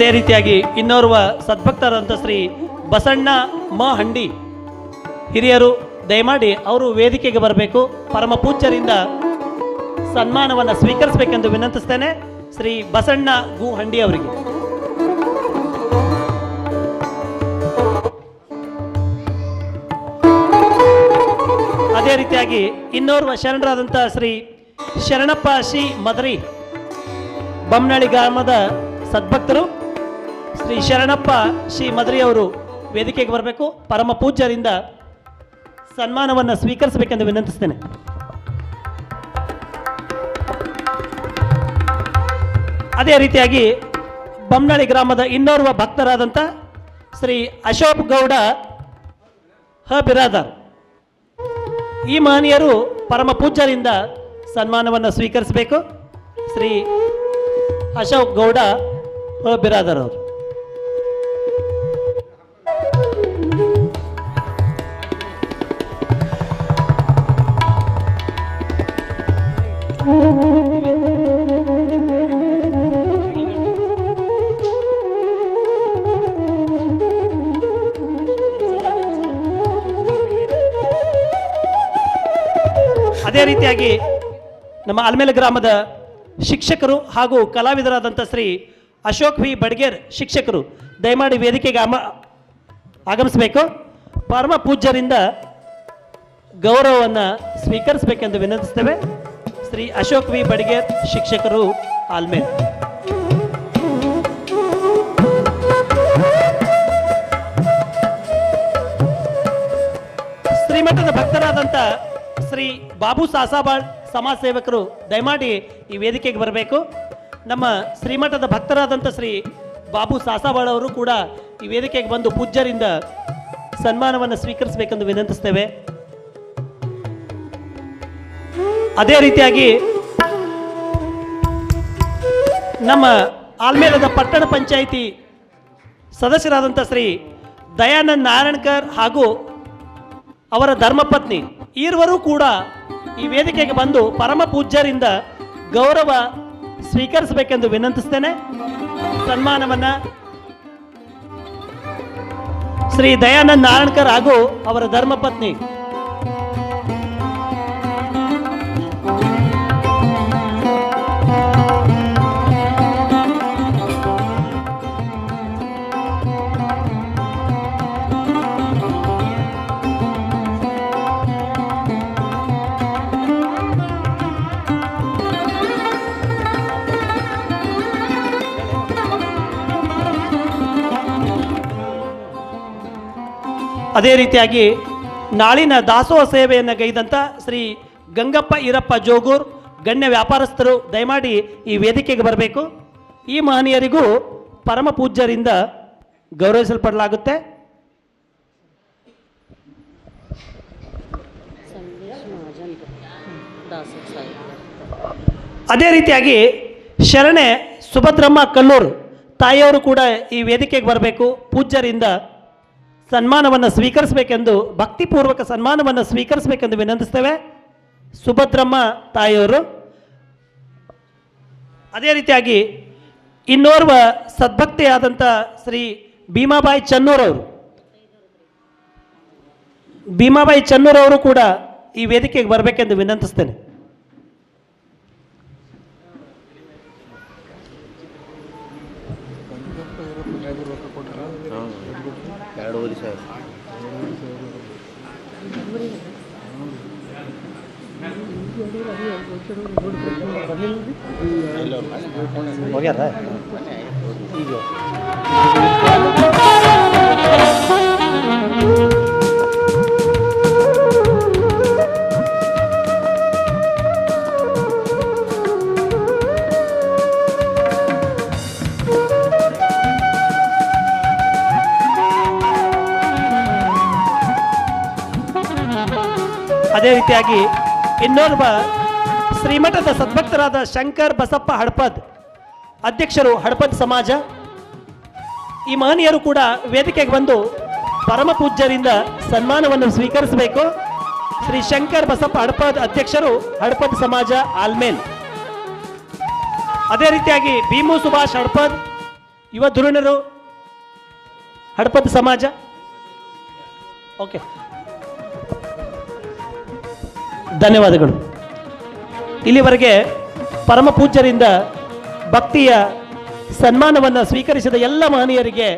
ಅದೇ ರೀತಿಯಾಗಿ ಇನ್ನೋರ್ವ ಸದ್ಭಕ್ತರಂತ ಶ್ರೀ ಬಸಣ್ಣ ಮ ಹಂಡಿ. ಹಿರಿಯರು, ದಯಮಾಡಿ ಅವರು ವೇದಿಕೆಗೆ ಬರಬೇಕು. ಪರಮ ಪೂಜ್ಯರಿಂದ ಸನ್ಮಾನವನ್ನು ಸ್ವೀಕರಿಸಬೇಕೆಂದು ವಿನಂತಿಸ್ತೇನೆ ಶ್ರೀ ಬಸಣ್ಣ ಗು ಹಂಡಿ ಅವರಿಗೆ. ಅದೇ ರೀತಿಯಾಗಿ ಇನ್ನೋರ್ವ ಶರಣರಾದಂಥ ಶ್ರೀ ಶರಣಪ್ಪ ಶ್ರೀ ಮದರಿ. ಬಮ್ನಳ್ಳಿ ಗ್ರಾಮದ ಸದ್ಭಕ್ತರು ಶ್ರೀ ಶರಣಪ್ಪ ಶ್ರೀ ಮದರಿಯವರು ವೇದಿಕೆಗೆ ಬರಬೇಕು. ಪರಮ ಪೂಜ್ಯರಿಂದ ಸನ್ಮಾನವನ್ನು ಸ್ವೀಕರಿಸಬೇಕೆಂದು ವಿನಂತಿಸ್ತೇನೆ. ಅದೇ ರೀತಿಯಾಗಿ ಬಮ್ನಳ್ಳಿ ಗ್ರಾಮದ ಇನ್ನೋರ್ವ ಭಕ್ತರಾದಂಥ ಶ್ರೀ ಅಶೋಕ್ ಗೌಡ ಹ ಬಿರಾದರ್. ಈ ಮಹನೀಯರು ಪರಮ ಪೂಜ್ಯರಿಂದ ಸನ್ಮಾನವನ್ನು ಸ್ವೀಕರಿಸಬೇಕು. ಶ್ರೀ ಅಶೋಕ್ ಗೌಡ ಹ ಬಿರಾದರ್ ಅವರು. ಅದೇ ರೀತಿಯಾಗಿ ನಮ್ಮ ಅಲ್ಮೇಲೆ ಗ್ರಾಮದ ಶಿಕ್ಷಕರು ಹಾಗೂ ಕಲಾವಿದರಾದಂಥ ಶ್ರೀ ಅಶೋಕ್ ವಿ ಬಡ್ಗೇರ್ ಶಿಕ್ಷಕರು, ದಯಮಾಡಿ ವೇದಿಕೆಗೆ ಅಮ, ಆಗಮಿಸಬೇಕು. ಪರಮ ಪೂಜ್ಯರಿಂದ ಗೌರವವನ್ನು ಸ್ವೀಕರಿಸಬೇಕೆಂದು ವಿನಂತಿಸ್ತೇವೆ. ಶ್ರೀ ಅಶೋಕ್ ವಿ ಬಡ್ಗೇರ್ ಶಿಕ್ಷಕರು ಆಲ್ಮೇಲ್ ಶ್ರೀಮಠದ ಭಕ್ತರಾದಂಥ ಶ್ರೀ ಬಾಬು ಸಾಸಾಬಾಳ್ ಸಮಾಜ ಸೇವಕರು ದಯಮಾಡಿ ಈ ವೇದಿಕೆಗೆ ಬರಬೇಕು. ನಮ್ಮ ಶ್ರೀಮಠದ ಭಕ್ತರಾದಂಥ ಶ್ರೀ ಬಾಬು ಸಾಸಾಬಾಳ್ ಅವರು ಕೂಡ ಈ ವೇದಿಕೆಗೆ ಬಂದು ಪೂಜ್ಯರಿಂದ ಸನ್ಮಾನವನ್ನು ಸ್ವೀಕರಿಸಬೇಕೆಂದು ವಿನಂತಿಸ್ತೇವೆ. ಅದೇ ರೀತಿಯಾಗಿ ನಮ್ಮ ಆಲ್ಮೇಲದ ಪಟ್ಟಣ ಪಂಚಾಯಿತಿ ಸದಸ್ಯರಾದಂಥ ಶ್ರೀ ದಯಾನಂದ್ ನಾರಾಯಣ್ಕರ್ ಹಾಗೂ ಅವರ ಧರ್ಮಪತ್ನಿ ಈರ್ವರು ಕೂಡ ಈ ವೇದಿಕೆಗೆ ಬಂದು ಪರಮ ಪೂಜ್ಯರಿಂದ ಗೌರವ ಸ್ವೀಕರಿಸಬೇಕೆಂದು ವಿನಂತಿಸ್ತೇನೆ. ಸನ್ಮಾನವನ್ನ ಶ್ರೀ ದಯಾನಂದ್ ನಾರಾಯಣಕರ್ ಹಾಗೂ ಅವರ ಧರ್ಮಪತ್ನಿ ಅದೇ ರೀತಿಯಾಗಿ ನಾಳಿನ ದಾಸೋಹ ಸೇವೆಯನ್ನು ಗೈದಂಥ ಶ್ರೀ ಗಂಗಪ್ಪ ಈರಪ್ಪ ಜೋಗೂರ್, ಗಣ್ಯ ವ್ಯಾಪಾರಸ್ಥರು ದಯಮಾಡಿ ಈ ವೇದಿಕೆಗೆ ಬರಬೇಕು. ಈ ಮಹನೀಯರಿಗೂ ಪರಮ ಪೂಜ್ಯರಿಂದ ಗೌರವಿಸಲ್ಪಡಲಾಗುತ್ತೆ. ಅದೇ ರೀತಿಯಾಗಿ ಶರಣೆ ಸುಭದ್ರಮ್ಮ ಕಲ್ಲೂರು ತಾಯಿಯವರು ಕೂಡ ಈ ವೇದಿಕೆಗೆ ಬರಬೇಕು. ಪೂಜ್ಯರಿಂದ ಸನ್ಮಾನವನ್ನು ಸ್ವೀಕರಿಸಬೇಕೆಂದು, ಭಕ್ತಿಪೂರ್ವಕ ಸನ್ಮಾನವನ್ನು ಸ್ವೀಕರಿಸಬೇಕೆಂದು ವಿನಂತಿಸ್ತೇವೆ. ಸುಭದ್ರಮ್ಮ ತಾಯಿಯವರು, ಅದೇ ರೀತಿಯಾಗಿ ಇನ್ನೋರ್ವ ಸದ್ಭಕ್ತಿಯಾದಂಥ ಶ್ರೀ ಭೀಮಾಬಾಯಿ ಚನ್ನೂರವರು. ಭೀಮಾಬಾಯಿ ಚನ್ನೂರವರು ಕೂಡ ಈ ವೇದಿಕೆಗೆ ಬರಬೇಕೆಂದು ವಿನಂತಿಸ್ತೇನೆ. ಎರಡೂವರೆ ಸಾವಿರ ಹೋಗ್ಯಾರ ಈಗ ಅದೇ ರೀತಿಯಾಗಿ ಇನ್ನೋರ್ವ ಶ್ರೀಮಠದ ಸದ್ಭಕ್ತರಾದ ಶಂಕರ್ ಬಸಪ್ಪ ಹಡಪದ್, ಅಧ್ಯಕ್ಷರು ಹಡಪದ್ ಸಮಾಜ, ಈ ಮಹನೀಯರು ಕೂಡ ವೇದಿಕೆಗೆ ಬಂದು ಪರಮ ಪೂಜ್ಯರಿಂದ ಸನ್ಮಾನವನ್ನು ಸ್ವೀಕರಿಸಬೇಕು. ಶ್ರೀ ಶಂಕರ್ ಬಸಪ್ಪ ಹಡಪದ್ ಅಧ್ಯಕ್ಷರು ಹಡಪದ್ ಸಮಾಜ ಆಲ್ಮೇಲ್ ಅದೇ ರೀತಿಯಾಗಿ ಭೀಮು ಸುಭಾಷ್ ಹಡಪದ್, ಯುವ ಧುರೀಣರು, ಹಡಪದ್ ಸಮಾಜ. ಓಕೆ. ಧನ್ಯವಾದಗಳು. ಇಲ್ಲಿವರೆಗೆ ಪರಮ ಪೂಜ್ಯರಿಂದ ಭಕ್ತಿಯ ಸನ್ಮಾನವನ್ನು ಸ್ವೀಕರಿಸಿದ ಎಲ್ಲ ಮಹನೀಯರಿಗೆ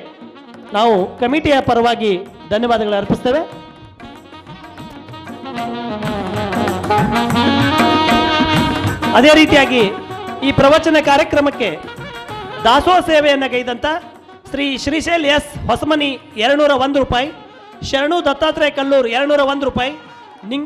ನಾವು ಕಮಿಟಿಯ ಪರವಾಗಿ ಧನ್ಯವಾದಗಳು ಅರ್ಪಿಸ್ತೇವೆ. ಅದೇ ರೀತಿಯಾಗಿ ಈ ಪ್ರವಚನ ಕಾರ್ಯಕ್ರಮಕ್ಕೆ ದಾಸೋಹ ಸೇವೆಯನ್ನು ಗೈದಂತ ಶ್ರೀ ಶ್ರೀಶೈಲ್ ಎಸ್ ಹೊಸಮನಿ ಎರಡುನೂರ ಒಂದು ರೂಪಾಯಿ, ಶರಣು ದತ್ತಾತ್ರೇಯ ಕಲ್ಲೂರು ಎರಡುನೂರ ಒಂದು ರೂಪಾಯಿ, ನಿಂಗ